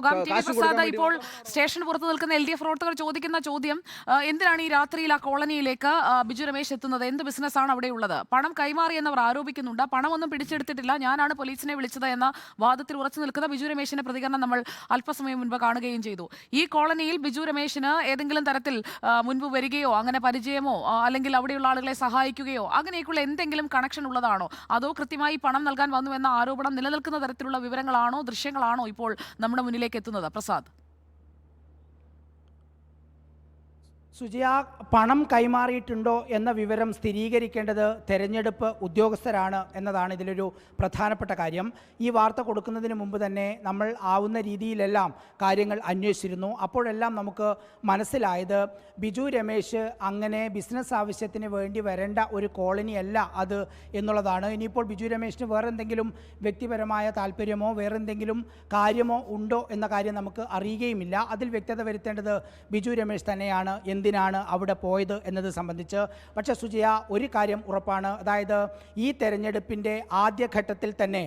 പോകാം. T V Prasad ഇപ്പോൾ station സ്റ്റേഷന് പുറത്ത് നിൽക്കുന്ന എൽ ഡി എഫ് പ്രവർത്തകർ ചോദിക്കുന്ന ചോദ്യം എന്തിനാണ് ഈ രാത്രിയിൽ ആ കോളനിയിലേക്ക് ബിജു രമേശ് എത്തുന്നത്? എന്ത് ബിസിനസ് ആണ് അവിടെ ഉള്ളത്? പണം കൈമാറി എന്നവർ ആരോപിക്കുന്നുണ്ട്. പണമൊന്നും പിടിച്ചെടുത്തിട്ടില്ല. ഞാനാണ് പോലീസിനെ വിളിച്ചത് എന്ന വാദത്തിൽ ഉറച്ചു നിൽക്കുന്ന ബിജു രമേശിന്റെ പ്രതികരണം നമ്മൾ അല്പസമയം മുൻപ് കാണുകയും ചെയ്തു. ഈ കോളനിയിൽ ബിജു രമേശിന് ഏതെങ്കിലും തരത്തിൽ മുൻപ് വരികയോ അങ്ങനെ പരിചയമോ അല്ലെങ്കിൽ അവിടെയുള്ള ആളുകളെ സഹായിക്കുകയോ അങ്ങനെയൊക്കെയുള്ള എന്തെങ്കിലും കണക്ഷൻ ഉള്ളതാണോ? അതോ കൃത്യമായി പണം നൽകാൻ വന്നു എന്ന ആരോപണം നിലനിൽക്കുന്ന തരത്തിലുള്ള വിവരങ്ങളാണോ ദൃശ്യങ്ങളാണോ ഇപ്പോൾ നമ്മുടെ മുന്നിലേക്ക് എത്തുന്നത് പ്രസാദ് സുജിയ പണം കൈമാറിയിട്ടുണ്ടോ എന്ന വിവരം സ്ഥിരീകരിക്കേണ്ടത് തെരഞ്ഞെടുപ്പ് ഉദ്യോഗസ്ഥരാണ് എന്നതാണ് ഇതിലൊരു പ്രധാനപ്പെട്ട കാര്യം. ഈ വാർത്ത കൊടുക്കുന്നതിന് മുമ്പ് തന്നെ നമ്മൾ ആവുന്ന രീതിയിലെല്ലാം കാര്യങ്ങൾ അന്വേഷിച്ചിരുന്നു. അപ്പോഴെല്ലാം നമുക്ക് മനസ്സിലായത് ബിജു രമേശ് അങ്ങനെ ബിസിനസ് ആവശ്യത്തിന് വേണ്ടി വരേണ്ട ഒരു കോളനിയല്ല അത് എന്നുള്ളതാണ്. ഇനിയിപ്പോൾ ബിജു രമേശിന് വേറെന്തെങ്കിലും വ്യക്തിപരമായ താല്പര്യമോ വേറെന്തെങ്കിലും കാര്യമോ ഉണ്ടോ എന്ന കാര്യം നമുക്ക് അറിയുകയുമില്ല. അതിൽ വ്യക്തത വരുത്തേണ്ടത് ബിജു രമേശ് തന്നെയാണ് എന്തിനാണ് അവിടെ പോയത് എന്നത് സംബന്ധിച്ച്. പക്ഷേ സുജയ ഒരു കാര്യം ഉറപ്പാണ്. അതായത് ഈ തെരഞ്ഞെടുപ്പിന്റെ ആദ്യഘട്ടത്തിൽ തന്നെ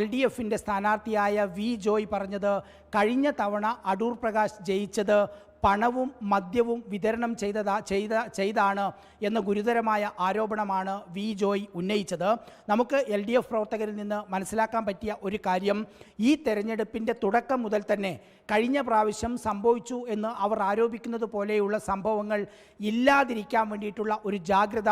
എൽ ഡി എഫിന്റെ സ്ഥാനാർത്ഥിയായ വി ജോയ് പറഞ്ഞത് കഴിഞ്ഞ തവണ അടൂർ പ്രകാശ് ജയിച്ചത് പണവും മദ്യവും വിതരണം ചെയ്തതാ ചെയ്ത ചെയ്താണ് എന്ന ഗുരുതരമായ ആരോപണമാണ് വി ജോയ് ഉന്നയിച്ചത്. നമുക്ക് എൽ ഡി എഫ് പ്രവർത്തകരിൽ നിന്ന് മനസ്സിലാക്കാൻ പറ്റിയ ഒരു കാര്യം ഈ തെരഞ്ഞെടുപ്പിന്റെ തുടക്കം മുതൽ തന്നെ കഴിഞ്ഞ പ്രാവശ്യം സംഭവിച്ചു എന്ന് അവർ ആരോപിക്കുന്നത് പോലെയുള്ള സംഭവങ്ങൾ ഇല്ലാതിരിക്കാൻ വേണ്ടിയിട്ടുള്ള ഒരു ജാഗ്രത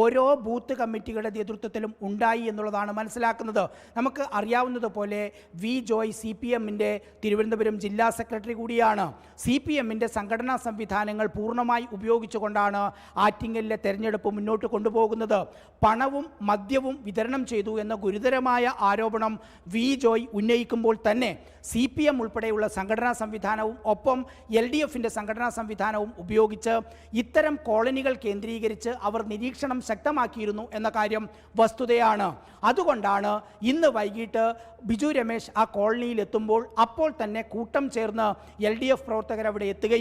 ഓരോ ബൂത്ത് കമ്മിറ്റികളുടെ നേതൃത്വത്തിലും ഉണ്ടായി എന്നുള്ളതാണ് മനസ്സിലാക്കുന്നത്. നമുക്ക് അറിയാവുന്നതുപോലെ വി ജോയ് സി പി എമ്മിന്റെ തിരുവനന്തപുരം ജില്ലാ സെക്രട്ടറി കൂടിയാണ്. സി പി എമ്മിന്റെ സംഘടനാ സംവിധാനങ്ങൾ പൂർണമായി ഉപയോഗിച്ചുകൊണ്ടാണ് ആറ്റിങ്ങലിലെ തെരഞ്ഞെടുപ്പ് മുന്നോട്ട് കൊണ്ടുപോകുന്നത്. പണവും മദ്യവും വിതരണം ചെയ്തു എന്ന ഗുരുതരമായ ആരോപണം വി. ജോയ് ഉന്നയിക്കുമ്പോൾ തന്നെ സി പി എം ഉൾപ്പെടെയുള്ള സംഘടനാ സംവിധാനവും ഒപ്പം എൽ ഡി എഫിന്റെ സംഘടനാ സംവിധാനവും ഉപയോഗിച്ച് ഇത്തരം കോളനികൾ കേന്ദ്രീകരിച്ച് അവർ നിരീക്ഷണം ശക്തമാക്കിയിരുന്നു എന്ന കാര്യം വസ്തുതയാണ്. അതുകൊണ്ടാണ് ഇന്ന് വൈകിട്ട് ബിജു രമേശ് ആ കോളനിയിൽ എത്തുമ്പോൾ അപ്പോൾ തന്നെ കൂട്ടം ചേർന്ന് എൽ ഡി എഫ് പ്രവർത്തകർ അവിടെ എത്തുകയും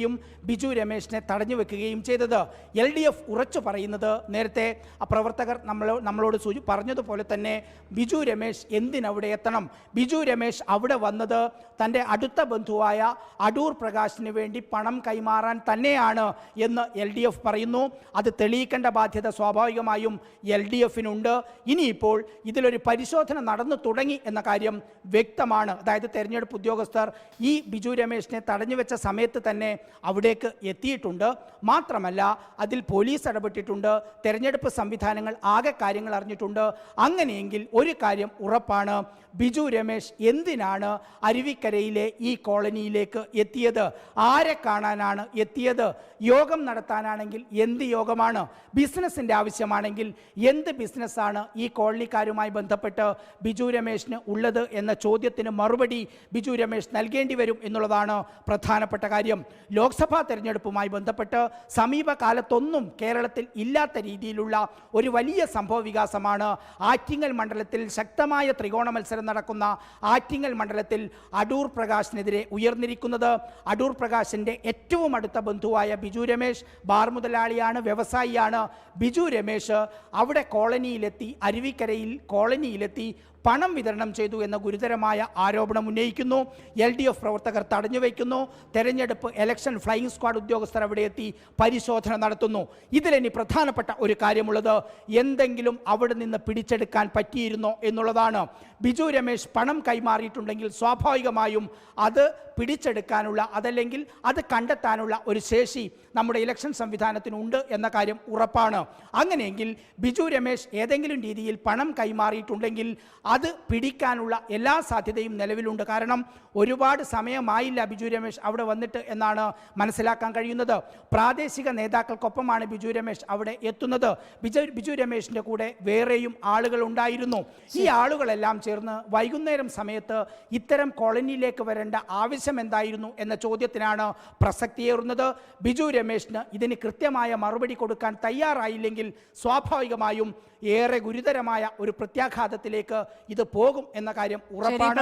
ബിജു രമേശിനെ തടഞ്ഞു വെക്കുകയും ചെയ്തത്. എൽ ഡി എഫ് ഉറച്ചു പറയുന്നത് നേരത്തെ പ്രവർത്തകർ നമ്മൾ നമ്മളോട് സൂചി പറഞ്ഞതുപോലെ തന്നെ ബിജു രമേശ് എന്തിനവിടെ എത്തണം? ബിജു രമേശ് അവിടെ വന്നത് തന്റെ അടുത്ത ബന്ധുവായ അടൂർ പ്രകാശിന് വേണ്ടി പണം കൈമാറാൻ തന്നെയാണ് എന്ന് എൽ ഡി എഫ് പറയുന്നു. അത് തെളിയിക്കേണ്ട ബാധ്യത സ്വാഭാവികമായും എൽ ഡി എഫിനുണ്ട്. ഇനിയിപ്പോൾ ഇതിലൊരു പരിശോധന നടന്നു തുടങ്ങി എന്ന കാര്യം വ്യക്തമാണ്. അതായത് തെരഞ്ഞെടുപ്പ് ഉദ്യോഗസ്ഥർ ഈ ബിജു രമേശിനെ തടഞ്ഞു വെച്ച സമയത്ത് തന്നെ അവിടേക്ക് എത്തിയിട്ടുണ്ട്. മാത്രമല്ല അതിൽ പോലീസ് ഇടപെട്ടിട്ടുണ്ട്. തെരഞ്ഞെടുപ്പ് സംവിധാനങ്ങൾ ആകെ കാര്യങ്ങൾ അറിഞ്ഞിട്ടുണ്ട്. അങ്ങനെയെങ്കിൽ ഒരു കാര്യം ഉറപ്പാണ്. ബിജു രമേശ് എന്തിനാണ് അരുവിക്കരയിലെ ഈ കോളനിയിലേക്ക് എത്തിയത്? ആരെ കാണാനാണ് എത്തിയത്? യോഗം നടത്താനാണെങ്കിൽ എന്ത് യോഗമാണ്? ബിസിനസ്സിന്റെ ആവശ്യമാണെങ്കിൽ എന്ത് ബിസിനസ്സാണ് ഈ കോളനിക്കാരുമായി ബന്ധപ്പെട്ട് ബിജു രമേശിന് ഉള്ളത് എന്ന ചോദ്യത്തിന് മറുപടി ബിജു രമേശ് നൽകേണ്ടി വരും എന്നുള്ളതാണ് പ്രധാനപ്പെട്ട കാര്യം. ലോക്സഭാ തെരഞ്ഞെടുപ്പുമായി ബന്ധപ്പെട്ട് സമീപകാലത്തൊന്നും കേരളത്തിൽ ഇല്ലാത്ത രീതിയിലുള്ള ഒരു വലിയ സംഭവ വികാസമാണ് ആറ്റിങ്ങൽ മണ്ഡലത്തിൽ ശക്തമായ ത്രികോണ മത്സരം നടക്കുന്ന ആറ്റിങ്ങൽ മണ്ഡലത്തിൽ അടൂർ പ്രകാശിനെതിരെ ഉയർന്നിരിക്കുന്നത്. അടൂർ പ്രകാശിന്റെ ഏറ്റവും അടുത്ത ബന്ധുവായ ബിജു രമേശ് ബാർ മുതലാളിയാണ് വ്യവസായിയാണ്. ബിജു രമേശ് അവിടെ കോളനിയിലെത്തി അരുവിക്കരയിൽ കോളനിയിലെത്തി പണം വിതരണം ചെയ്തു എന്ന ഗുരുതരമായ ആരോപണം ഉന്നയിക്കുന്നു. എൽ ഡി എഫ് പ്രവർത്തകർ തടഞ്ഞു വയ്ക്കുന്നു. തെരഞ്ഞെടുപ്പ് ഇലക്ഷൻ ഫ്ലൈയിങ് സ്ക്വാഡ് ഉദ്യോഗസ്ഥർ അവിടെ എത്തി പരിശോധന നടത്തുന്നു. ഇതിലിനി പ്രധാനപ്പെട്ട ഒരു കാര്യമുള്ളത് എന്തെങ്കിലും അവിടെ നിന്ന് പിടിച്ചെടുക്കാൻ പറ്റിയിരുന്നോ എന്നുള്ളതാണ്. ബിജു രമേശ് പണം കൈമാറിയിട്ടുണ്ടെങ്കിൽ സ്വാഭാവികമായും അത് പിടിച്ചെടുക്കാനുള്ള അതല്ലെങ്കിൽ അത് കണ്ടെത്താനുള്ള ഒരു ശേഷി നമ്മുടെ ഇലക്ഷൻ സംവിധാനത്തിനുണ്ട് എന്ന കാര്യം ഉറപ്പാണ്. അങ്ങനെയെങ്കിൽ ബിജു രമേശ് ഏതെങ്കിലും രീതിയിൽ പണം കൈമാറിയിട്ടുണ്ടെങ്കിൽ അത് പിടിക്കാനുള്ള എല്ലാ സാധ്യതയും നിലവിലുണ്ട്. കാരണം ഒരുപാട് സമയമായില്ല ബിജു രമേശ് അവിടെ വന്നിട്ട് എന്നാണ് മനസ്സിലാക്കാൻ കഴിയുന്നത്. പ്രാദേശിക നേതാക്കൾക്കൊപ്പമാണ് ബിജു രമേശ് അവിടെ എത്തുന്നത്. ബിജു ബിജു രമേശിന്റെ കൂടെ വേറെയും ആളുകൾ ഉണ്ടായിരുന്നു. ഈ ആളുകളെല്ലാം ചേർന്ന് വൈകുന്നേരം സമയത്ത് ഇത്തരം കോളനിയിലേക്ക് വരേണ്ട ആവശ്യം എന്തായിരുന്നു എന്ന ചോദ്യത്തിനാണ് പ്രസക്തിയേറുന്നത്. ബിജു രമേശിന് ഇതിന് കൃത്യമായ മറുപടി കൊടുക്കാൻ തയ്യാറായില്ലെങ്കിൽ സ്വാഭാവികമായും ഏറെ ഗുരുതരമായ ഒരു പ്രത്യാഘാതത്തിലേക്ക് ഇത് പോകും എന്ന കാര്യം ഉറപ്പാണ്.